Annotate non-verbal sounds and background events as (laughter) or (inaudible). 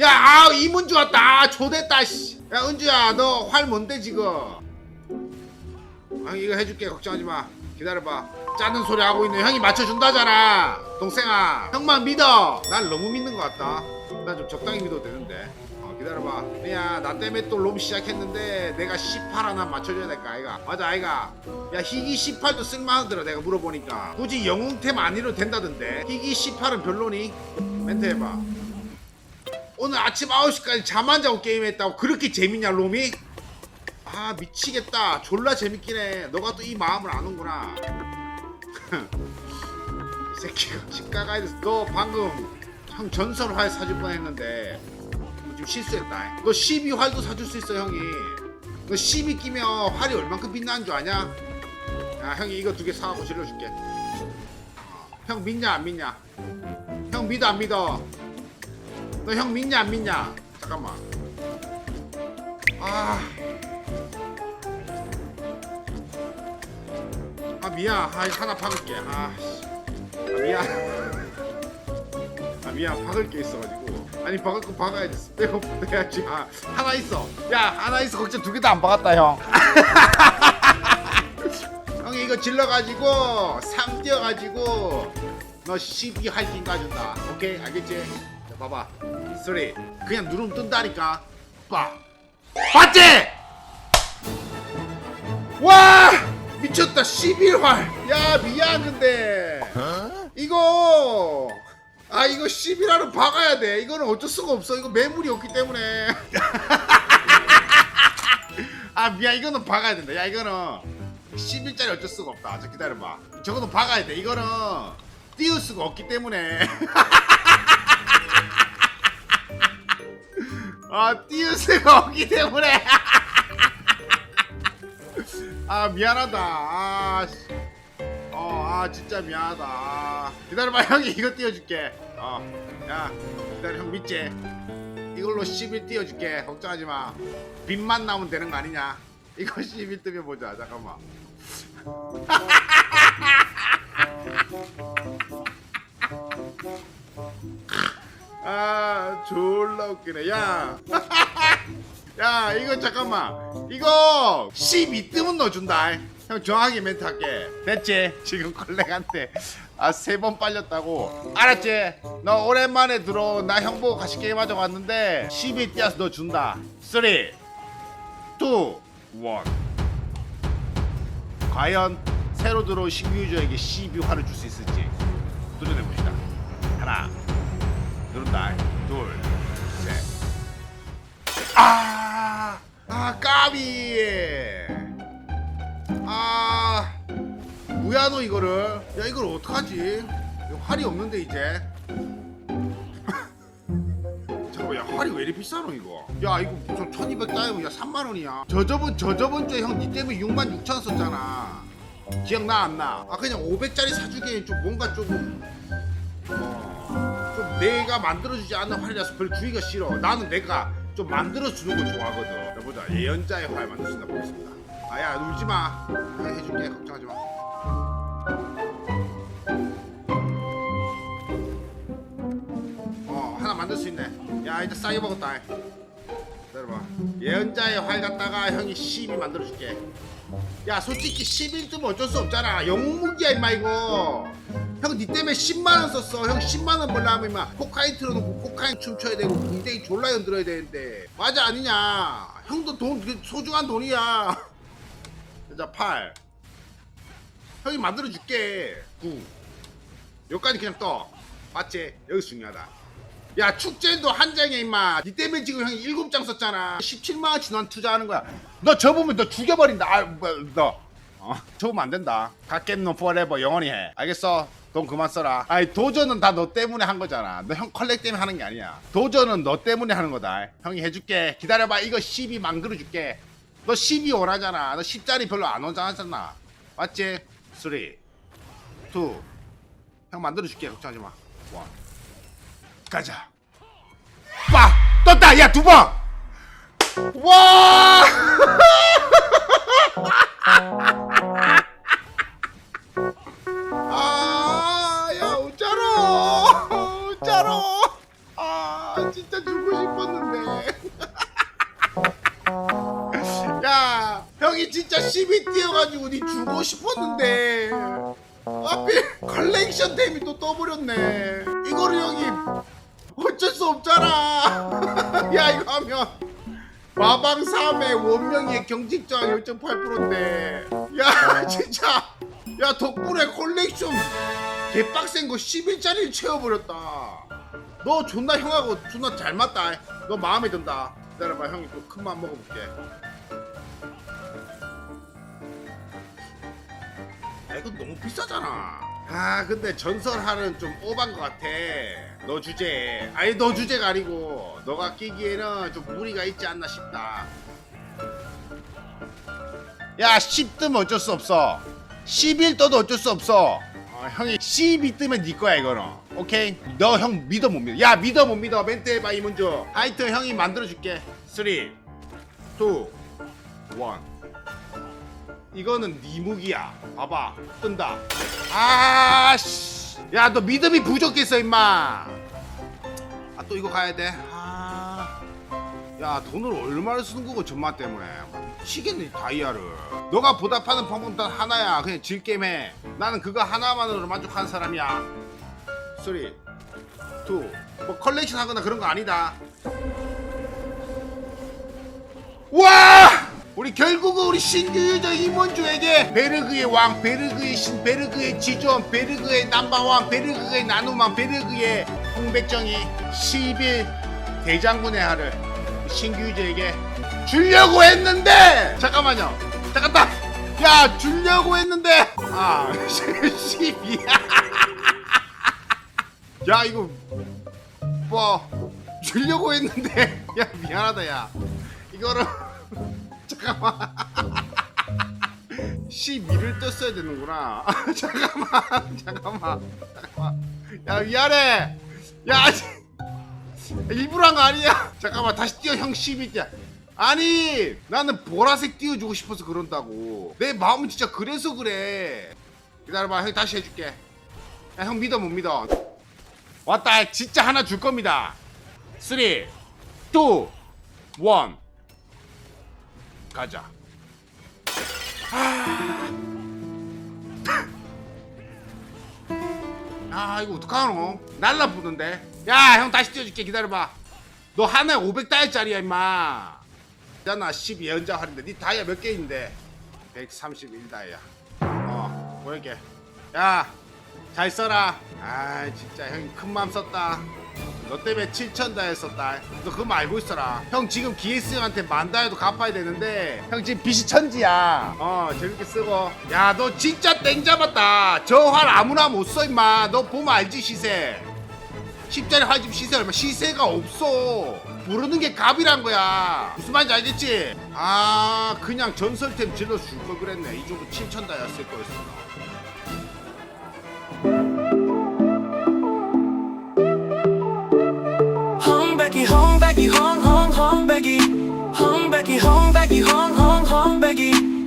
야, 아, 이문주 왔다. 아, 조됐다, 씨. 야, 은주야, 너 활 뭔데, 지금? 아, 이거 해줄게. 걱정하지 마. 기다려봐. 짜는 소리 하고 있는 형이 맞춰준다잖아. 동생아. 형만 믿어. 날 너무 믿는 것 같다. 나좀 적당히 믿어도 되는데. 어, 기다려봐. 야, 나 때문에 또 롬 시작했는데 내가 18 하나 맞춰줘야 될까, 아이가? 맞아, 아이가. 야, 희귀 18도 쓸만하더라, 내가 물어보니까. 굳이 영웅템 아니로 된다던데. 희귀 18은 별로니? 멘트 해봐. 오늘 아침 9시까지 잠 안 자고 게임했다고 그렇게 재밌냐 롬이? 아 미치겠다 졸라 재밌긴 해 너가 또 이 마음을 아는구나 (laughs) 이 새끼가 집가 가야 돼서 너 방금 형 전설 활 사줄 뻔했는데 너 지금 실수했다 너 12활도 사줄 수 있어 형이 너 12 끼면 활이 얼만큼 빛나는 줄 아냐? 야 형이 이거 두 개 사갖고 질러줄게 어, 형 믿냐 안 믿냐? 형 믿어 안 믿어? 너 형 믿냐 안 믿냐? 잠깐만. 아. 아 미안. 아 하나 박을게. 아. 씨. 아 미안. 아 미안. 박을 게 있어가지고. 아니 박을 거 박아야지. 내가 내야지. 아 하나 있어. 야 하나 있어. 걱정 두 개 다 안 박았다 형. (laughs) 형이 이거 질러가지고 상 뛰어가지고 너 12 할긴 가준다. 오케이 알겠지? 자 봐봐. 쓰리. 그냥 누르면 뜬다니까. 봐. 봤지? 와 미쳤다 11활. 야 미안 근데 이거 아 이거 11활은 박아야 돼. 이거는 어쩔 수가 없어. 이거 매물이 없기 때문에. (laughs) 아 미안 이거는 박아야 된다. 야 이거는 10일짜리 어쩔 수가 없다. 자 기다려봐. 저거는 박아야 돼. 이거는 띄울 수가 없기 때문에. (laughs) 아 띄울 수가 없기 때문에. (laughs) 아 미안하다. 아, 씨. 어, 아 진짜 미안하다. 아, 기다려봐 (laughs) 형이 이거 띄워줄게. 어, 야 기다려 형 믿지? 이걸로 10일 띄워줄게. 걱정하지 마. 빚만 나오면 되는 거 아니냐? 이거 (laughs) 10일 뜨면 보자. 잠깐만. 아 졸라 웃기네. 야. (laughs) 야 이거 잠깐만. 이거 12 뜨면 넣어준다. 형 정확하게 멘트 할게. 됐지? 지금 컬렉한테. 아 세 번 빨렸다고. 알았지? 너 오랜만에 들어. 나 형 보고 같이 게임하자고 왔는데 12 띄어서 너 준다. 3 2 1 과연 새로 들어온 신규 유저에게 12화를 줄 수 있을지 도전해봅시다. 하나 누른다 둘셋 아, 아 까비. 아, 뭐야노 이거를? 야 이걸 어떡하지? 이거 활이 없는데 이제. (laughs) 잠깐만, 야 활이 왜 이리 비싸노 이거? 야 이거 무슨 1200 따이면 야 3만 원이야. 저 저번 저 저번 주에 형 니 때문에 6만 6천 원 썼잖아. 기억나 안 나? 아 그냥 500짜리 사주기엔 좀 뭔가 조금 내가 만들어주지 않는 활이라서 별 주기가 싫어. 나는 내가 좀 만들어주는 걸 좋아하거든. 자, 보자. 예언자의 활 만들어준다 보겠습니다. 아야 울지 마. 내가 해줄게. 걱정하지 마. 어 하나 만들 수 있네. 야 이제 싸게 먹었다. 기다려봐. 예언자의 활 갖다가 형이 12 만들어줄게. 야 솔직히 11 뜨면 어쩔 수 없잖아. 영웅무기야 임마 이거. 형니 때문에 10만원 썼어. 형 10만원 벌려면 임마 코카인 틀어놓고 코카인 춤춰야 되고 궁뎅이 졸라 흔들어야 되는데. 맞아 아니냐. 형도 돈그 소중한 돈이야. 자 8 형이 만들어줄게. 9 여기까지 그냥 떠. 맞지? 여기 중요하다 야 축제도 한 장에 임마. 니 때문에 지금 형이 7장 썼잖아. 17만원치 넌 투자하는 거야. 너 접으면 너 죽여버린다. 아뭐너. 어, 접으면 안 된다. 갓겜노 포레버 영원히 해. 알겠어? 돈 그만 써라. 아니 도전은 다 너 때문에 한 거잖아. 너 형 컬렉 때문에 하는 게 아니야. 도전은 너 때문에 하는 거다. 형이 해줄게. 기다려봐. 이거 12 만들어 줄게. 너 12 원하잖아. 너 10짜리 별로 안 원하잖아. 맞지? 3 2 형 만들어 줄게. 걱정하지 마. 원. 가자 빠 떴다 야 두 번 와! (laughs) 아, 야, 웃자로! 웃자로! 아, 진짜 주고 싶었는데. (laughs) 야, 형이 진짜 10이 뛰어가지고 니 주고 싶었는데. 하필 컬렉션 템이 또 떠버렸네. 이거를 형이 어쩔 수 없잖아. (laughs) 야, 이거 하면. 마방 3의 원명의 경직저항 0.8%인데. 야, 진짜. 야, 덕분에 컬렉션 개빡센 거 10일짜리를 채워버렸다. 너 존나 형하고 존나 잘 맞다. 너 마음에 든다. 기다려봐, 형이 또 큰 맘 먹어볼게. 야, 이거 너무 비싸잖아. 아, 근데 전설하는 좀 오반 것 같아. 너 주제. 아니, 너 주제가 아니고, 너가 끼기에는 좀 무리가 있지 않나 싶다. 야, 10 뜨면 어쩔 수 없어. 11 떠도 어쩔 수 없어. 어, 형이 12 뜨면 네 거야, 이거는. 오케이? 너 형 믿어 못 믿어? 야, 믿어 못 믿어? 멘트 해봐, 이문주. 하여튼 형이 만들어줄게. 3, 2, 1. 이거는 네 무기야. 봐봐. 뜬다. 아, 씨. 야, 너 믿음이 부족했어, 임마. 아, 또 이거 가야 돼. 아. 야, 돈을 얼마를 쓰는 거고, 전마 때문에. 미치겠네, 다이아를. 너가 보답하는 방법은 단 하나야. 그냥 질게임 해. 나는 그거 하나만으로 만족한 사람이야. 3, 2, 뭐 컬렉션 하거나 그런 거 아니다. 와! 우리 결국은 우리 신규 유저 임원주에게 베르그의 왕, 베르그의 신, 베르그의 지존, 베르그의 남바왕, 베르그의 나누만, 베르그의 홍백정이 10일 대장군의 하를 신규 유저에게 주려고 했는데! 잠깐만요. 잠깐만! 야 주려고 했는데! 아 (laughs) 12야 (laughs) 야 이거 뭐 주려고 했는데. (laughs) 야 미안하다 야. 이거를 잠깐만 12를 떴어야 되는구나. (laughs) 잠깐만 잠깐만 잠깐만. 야 미안해. 야 아직 일부러 한 거 아니야. 잠깐만 다시 띄워 형 12야 아니 나는 보라색 띄워주고 싶어서 그런다고. 내 마음은 진짜 그래서 그래. 기다려봐 형 다시 해줄게. 야, 형 믿어 못 믿어? 왔다 진짜 하나 줄 겁니다. 3 2 1 가자. 아. 이거 어떡하노? 날라붙는데. 야 형 다시 띄워줄게. 기다려봐. 너 하나에 500 다이짜리야 임마. 야나 12연장 할인데. 니 다이아 몇 개인데? 131 다이아. 어 보낼게. 야잘 써라. 아 진짜 형이 큰 맘 썼다 너 때문에 7천다이아 썼다. 너 그거 알고 있어라. 형 지금 기에스 형한테 만다이아도 갚아야 되는데 형 지금 빚이 천지야. 어 재밌게 쓰고. 야 너 진짜 땡 잡았다. 저 활 아무나 못 써 임마. 너 보면 알지 시세. 10짜리 활집 시세 얼마? 시세가 없어. 부르는 게 값이란 거야. 무슨 말인지 알겠지? 아 그냥 전설템 질러 줄 걸 그랬네. 이 정도 7천 다였을 거였어 홍백이 홍백이 홍홍 홍백이 홍백